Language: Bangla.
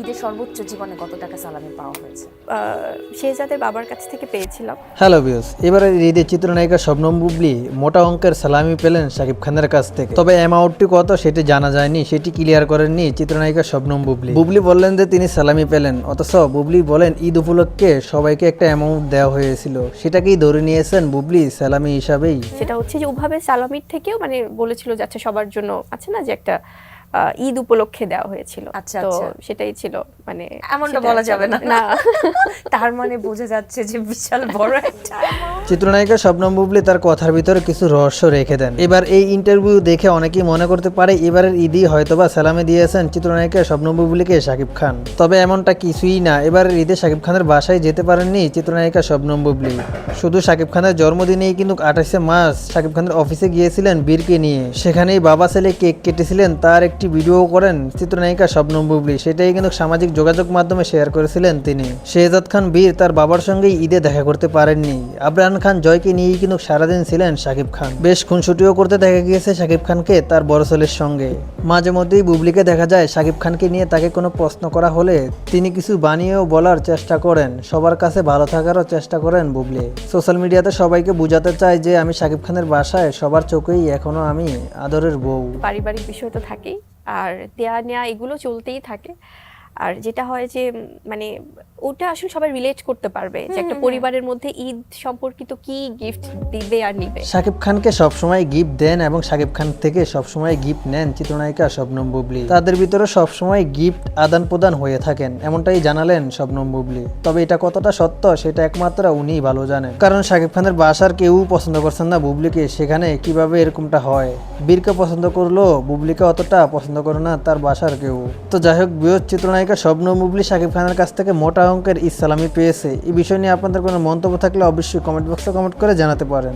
ঈদের সর্বোচ্চ জীবনে কত টাকা সালামি পাওয়া হয়েছে? শেহজাদের বাবার কাছ থেকে পেয়েছিলাম। হ্যালো বিয়স এবারে ঈদের চিত্রনায়িকা শবনম বুবলি মোটা অঙ্কের সালামি পেলেন শাকিব খানের কাছ থেকে। তবে অ্যামাউন্টটি কত সেটি জানা যায়নি সেটি ক্লিয়ার করেননি চিত্রনায়িকা শবনম বুবলি। বুবলি বললেন যে তিনি সালামি পেলেন অথচ বুবলি বলেন ঈদ উপলক্ষে সবাইকে একটা অ্যামাউন্ট দেওয়া হয়েছিল। সেটাকেই ধরে নিয়েছেন বুবলি সালামি হিসাবেই। সেটা হচ্ছে যে ওভাবে সালামির থেকেও মানে বলেছিল যে আচ্ছা সবার জন্য আছে না যে একটা ঈদ উপলক্ষে দেওয়া হয়েছিল। আচ্ছা, তো আচ্ছা। সেটাই ছিল মানে এমনটা বলা যাবে না। না। তার মানে বোঝা যাচ্ছে যে বিশাল বড় একটা চিত্রনায়িকা শবনম বুবলি তার কথার ভিতরে কিছু রহস্য রেখে দেন। এবার এই ইন্টারভিউ দেখে অনেকেই মনে করতে পারে এবারের ঈদই হয়তোবা সালামি দিয়েছেন চিত্রনায়িকা শবনম বুবলিকে শাকিব খান। তবে এমনটা কিছুই না এবারের ঈদে শাকিব খানের বাসায় যেতে পারেননি চিত্রনায়িকা শবনম বুবলি। শুধু শাকিব খানের জন্মদিনেই কিন্তু আঠাশে মার্চ শাকিব খানের অফিসে গিয়েছিলেন বীরকে নিয়ে। সেখানেই বাবা ছেলে কেক কেটেছিলেন তার একটি ভিডিও করেন চিত্রনায়িকা শবনম বুবলি। সেটাই কিন্তু সামাজিক যোগাযোগ মাধ্যমে শেয়ার করেছিলেন তিনি। শেহজাদ খান বীর তার বাবার সঙ্গেই ঈদে দেখা করতে পারেননি। আবরান খান জয়কে নিয়েই কিন্তু সারাদিন ছিলেন শাকিব খান। বেশ খুনসুটিও করতে দেখা গিয়েছে শাকিব খানকে তার বড় ছেলের সঙ্গে। মাঝে মধ্যেই বুবলিকে দেখা যায় শাকিব খানকে নিয়ে তাকে কোনো প্রশ্ন করা হলে তিনি কিছু বানিয়েও বলার চেষ্টা করেন। সবার কাছে ভালো থাকারও চেষ্টা করেন বুবলি। সোশ্যাল মিডিয়াতে সবাইকে বোঝাতে চায় যে, আমি শাকিব খানের বাসায় সবার চোখেই এখনও আমি আদরের বউ। পারিবারিক বিষয় তো থাকেই। আর দেয়া নেয়া এগুলো চলতেই থাকে। আর যেটা হয় যে মানে ওটা আসলে সবাই রিলেট করতে পারবে যে একটা পরিবারের মধ্যে ঈদ সম্পর্কিত কি গিফট দিবে আর নিবে। শাকিব খানকে সবসময় গিফট দেন এবং শাকিব খান থেকে সবসময় গিফট নেন চিত্রনায়িকা শবনম বুবলি। তাদের ভিতরে সবসময় গিফট আদান প্রদান হয়ে থাকেন এমনটাই জানালেন শবনম বুবলি। তবে এটা কতটা সত্য সেটা একমাত্র উনিই ভালো জানেন। কারণ শাকিব খানের বাসার কেউ পছন্দ করছেন না বুবলিকে সেখানে কীভাবে এরকমটা হয়? বীরকে পছন্দ করল বুবলিকে অতটা পছন্দ করে না তার বাসার কেউ। তো যাই হোক বৃহৎ চিত্রনায়িকা শবনম মুবলি শাকিব খানের কাছ থেকে মোটা অঙ্কের ইসলামি পেয়েছে। এই বিষয় নিয়ে আপনাদের কোনো মন্তব্য থাকলে অবশ্যই কমেন্ট বক্সে কমেন্ট করে জানাতে পারেন।